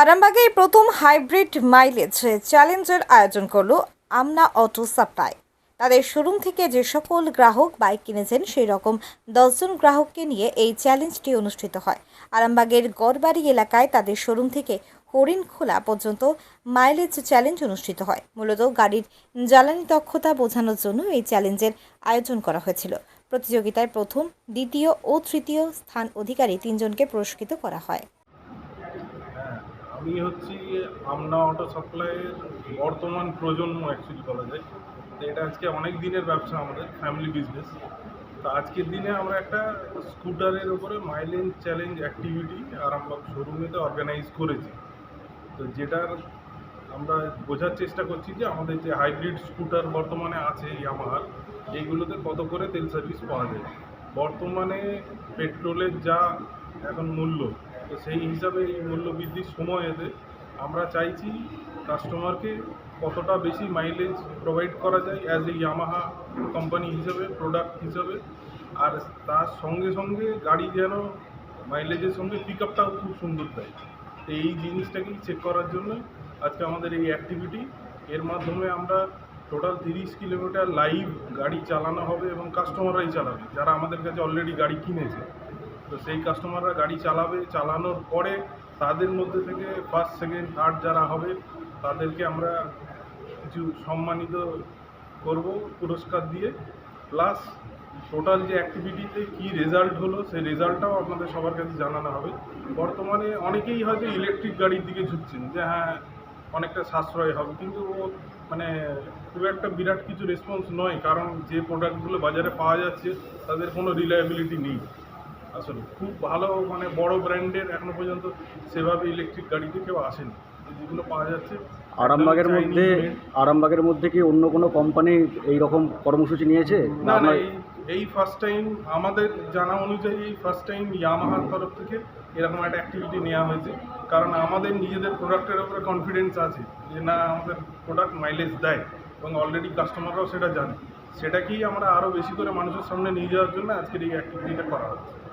আরামবাগে প্রথম hybrid mileage চ্যালেঞ্জের আয়োজন করল আমনা অটো সাপ্লাই। তাদের শোরুম থেকে যে সকল গ্রাহক বাইক কিনেছেন সেই রকম দশজন গ্রাহককে নিয়ে এই চ্যালেঞ্জটি অনুষ্ঠিত হয়। আরামবাগের গড়বাড়ি এলাকায় তাদের শোরুম থেকে হরিণখোলা পর্যন্ত মাইলেজ চ্যালেঞ্জ অনুষ্ঠিত হয়। মূলত গাড়ির জ্বালানি দক্ষতা বোঝানোর জন্য এই চ্যালেঞ্জের আয়োজন করা হয়েছিল। প্রতিযোগিতায় প্রথম দ্বিতীয় ও তৃতীয় স্থান অধিকারী তিনজনকে পুরস্কৃত করা হ্যাঁ, আমি হচ্ছি আমনা অটো সাপ্লাইয়ের বর্তমান প্রজন্ম অ্যাকচুয়ালি বলা যায়। তো এটা আজকে অনেক দিনের ব্যবসা আমাদের ফ্যামিলি বিজনেস তো আজকের দিনে আমরা একটা স্কুটারের উপরে মাইলেজ চ্যালেঞ্জ অ্যাক্টিভিটি আরামবাগ শোরুমেতে অর্গানাইজ করেছি। তো যেটার আমরা বোঝার চেষ্টা করছি যে আমাদের যে হাইব্রিড স্কুটার বর্তমানে আছে ইয়ামাহার এইগুলোতে কত করে তেল সার্ভিস পাওয়া যায়। বর্তমানে পেট্রোলের যা এখন মূল্য তো সেই হিসাবে এই মূল্য বৃদ্ধির সময়েতে আমরা চাইছি কাস্টমারকে কতটা বেশি মাইলেজ প্রোভাইড করা যায় অ্যাজ এ ইয়ামাহা কোম্পানি হিসাবে প্রোডাক্ট হিসাবে। আর তার সঙ্গে সঙ্গে গাড়ি যেন মাইলেজের সঙ্গে পিক আপটাও খুব সুন্দর দেয়। তো এই জিনিসটাকেই চেক করার জন্য আজকে আমাদের এই অ্যাক্টিভিটি এর মাধ্যমে আমরা টোটাল তিরিশ কিলোমিটার লাইভ গাড়ি চালানো হবে এবং কাস্টমাররাই চালাবে। যারা আমাদের কাছে অলরেডি গাড়ি কিনেছে। তো সেই কাস্টমাররা গাড়ি চালাবে, চালানোর পরে তাদের মধ্যে থেকে ফার্স্ট সেকেন্ড থার্ড যারা হবে, তাদেরকে আমরা কিছু সম্মানিত করব পুরস্কার দিয়ে। প্লাস টোটাল যে অ্যাক্টিভিটিতে কী রেজাল্ট হলো, সেই রেজাল্টটাও আপনাদের সবার কাছে জানানো হবে। বর্তমানে অনেকেই হয়তো ইলেকট্রিক গাড়ির দিকে ঝুঁকছেন যে হ্যাঁ অনেকটা সাশ্রয় হবে। কিন্তু ও মানে খুব একটা বিরাট কিছু রেসপন্স নয়, কারণ যে প্রোডাক্টগুলো বাজারে পাওয়া যাচ্ছে, তাদের কোনো রিলায়েবিলিটি নেই। আসলে খুব ভালো মানে বড় ব্র্যান্ডের এখনও পর্যন্ত সেভাবে ইলেকট্রিক গাড়িতে কেউ আসেনি। যেগুলো পাওয়া যাচ্ছে। আরামবাগের মধ্যে আরামবাগের মধ্যে কি অন্য কোনো কোম্পানি এই রকম কর্মসূচি নিয়েছে? না না এই এই ফার্স্ট টাইম আমাদের জানা অনুযায়ী এই ফার্স্ট টাইম ইয়ামাহার তরফ থেকে এরকম একটা অ্যাক্টিভিটি নেওয়া হয়েছে। কারণ আমাদের নিজেদের প্রোডাক্টের উপরে কনফিডেন্স আছে যে না আমাদের প্রোডাক্ট মাইলেজ দেয় এবং অলরেডি কাস্টমাররাও সেটা জানে। সেটাকেই আমরা আরও বেশি করে মানুষের সামনে নিয়ে যাওয়ার জন্য আজকের এই অ্যাক্টিভিটিটা করা হচ্ছে।